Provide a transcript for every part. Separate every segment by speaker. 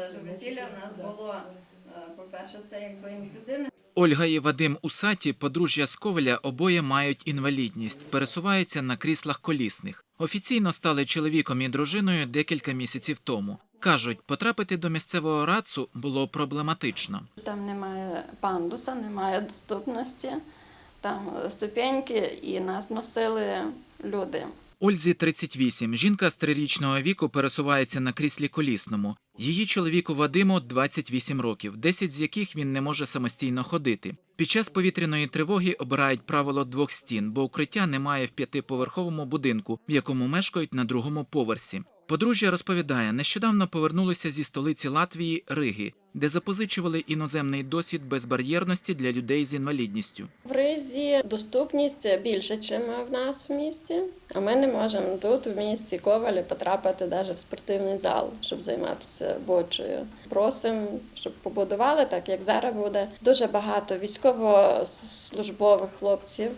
Speaker 1: навіть весілля в нас було, е, по-перше, це якби інклюзивне.
Speaker 2: Ольга і Вадим Усаті, подружжя з Ковеля, обоє мають інвалідність, пересуваються на кріслах колісних. Офіційно стали чоловіком і дружиною декілька місяців тому. Кажуть, потрапити до місцевого рацу було проблематично.
Speaker 1: Там немає пандуса, немає доступності, там ступеньки, і нас носили люди.
Speaker 2: Ользі 38. Жінка з трирічного віку пересувається на кріслі колісному. Її чоловіку Вадиму 28 років, 10 з яких він не може самостійно ходити. Під час повітряної тривоги обирають правило двох стін, бо укриття немає в п'ятиповерховому будинку, в якому мешкають на другому поверсі. Подружжя розповідає, нещодавно повернулися зі столиці Латвії Риги, де запозичували іноземний досвід безбар'єрності для людей з інвалідністю.
Speaker 1: В Ризі доступність більше, ніж в нас в місті. А ми не можемо тут, в місті Ковалі, потрапити навіть в спортивний зал, щоб займатися бочою. Просимо, щоб побудували так, як зараз буде. Дуже багато військовослужбових хлопців,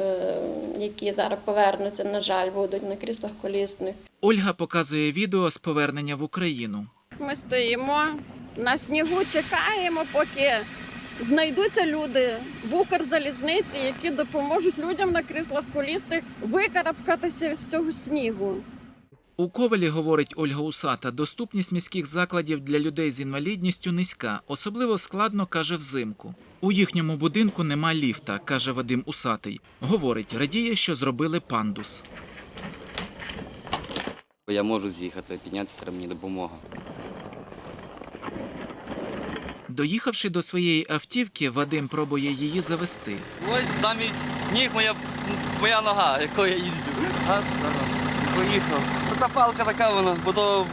Speaker 1: е, які зараз повернуться, на жаль, будуть на кріслах колісних.
Speaker 2: Ольга показує відео з повернення в Україну.
Speaker 1: Ми стоїмо на снігу, чекаємо, поки знайдуться люди в Укрзалізниці, які допоможуть людям на кріслах колісних викарабкатися з цього снігу.
Speaker 2: У Ковелі, говорить Ольга Усата, доступність міських закладів для людей з інвалідністю низька, особливо складно, каже, взимку. У їхньому будинку нема ліфта, каже Вадим Усатий. Говорить, радіє, що зробили пандус.
Speaker 3: Я можу з'їхати, піднятися треба мені допомога.
Speaker 2: Доїхавши до своєї автівки, Вадим пробує її завести.
Speaker 3: Ось замість ніг моя, моя нога, якою я їжджу. Газ, зараз, поїхав. Ну, Та палка така вона, бо то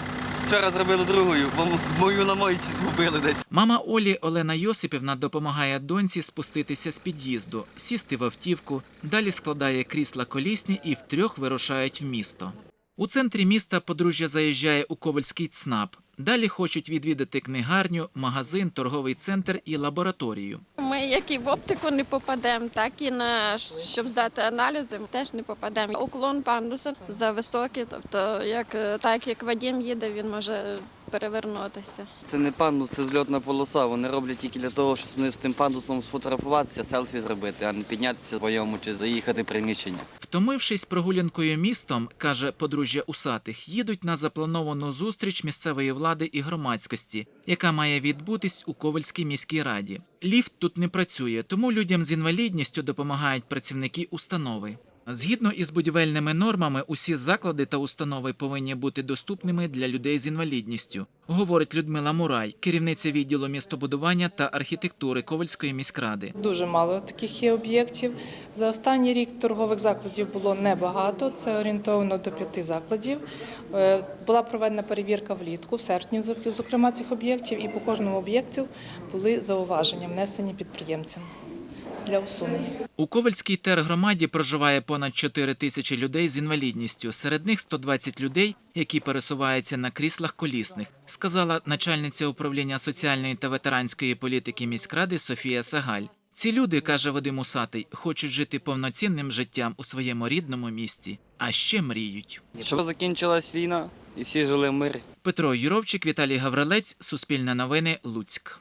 Speaker 3: вчора зробили другою, бо мою на мойці згубили десь.
Speaker 2: Мама Олі Олена Йосипівна допомагає доньці спуститися з під'їзду, сісти в автівку, далі складає крісла колісні і втрьох вирушають в місто. У центрі міста подружжя заїжджає у Ковальський ЦНАП. Далі хочуть відвідати книгарню, магазин, торговий центр і лабораторію.
Speaker 1: Ми як і в оптику не попадемо, так і на щоб здати аналізи, ми теж не попадемо. Уклон пандуса за високий, тобто як так як Вадим їде, він може перевернутися.
Speaker 3: Це не пандус, це зльотна полоса. Вони роблять тільки для того, щоб з тим пандусом сфотографуватися, селфі зробити, а не піднятися своєму чи заїхати в приміщення.
Speaker 2: Втомившись прогулянкою містом, каже подружжя Усатих, їдуть на заплановану зустріч місцевої влади і громадськості, яка має відбутись у Ковальській міській раді. Ліфт тут не працює, тому людям з інвалідністю допомагають працівники установи. Згідно із будівельними нормами, усі заклади та установи повинні бути доступними для людей з інвалідністю, говорить Людмила Мурай, керівниця відділу містобудування та архітектури Ковальської міськради.
Speaker 4: Дуже мало таких є об'єктів. За останній рік торгових закладів було небагато. Це орієнтовно до п'яти закладів. Е, Була проведена перевірка влітку, в серпні, зокрема цих об'єктів, і по кожному об'єкту були зауваження, внесені підприємцям для усунення.
Speaker 2: У Ковальській тергромаді проживає понад 4 тисячі людей з інвалідністю. Серед них 120 людей, які пересуваються на кріслах колісних, сказала начальниця управління соціальної та ветеранської політики міськради Софія Сагаль. Ці люди, каже Вадим Усатий, хочуть жити повноцінним життям у своєму рідному місті, а ще мріють.
Speaker 3: Щоб закінчилась війна і всі жили в мирі.
Speaker 2: Петро Юровчик, Віталій Гаврилець, Суспільне новини, Луцьк.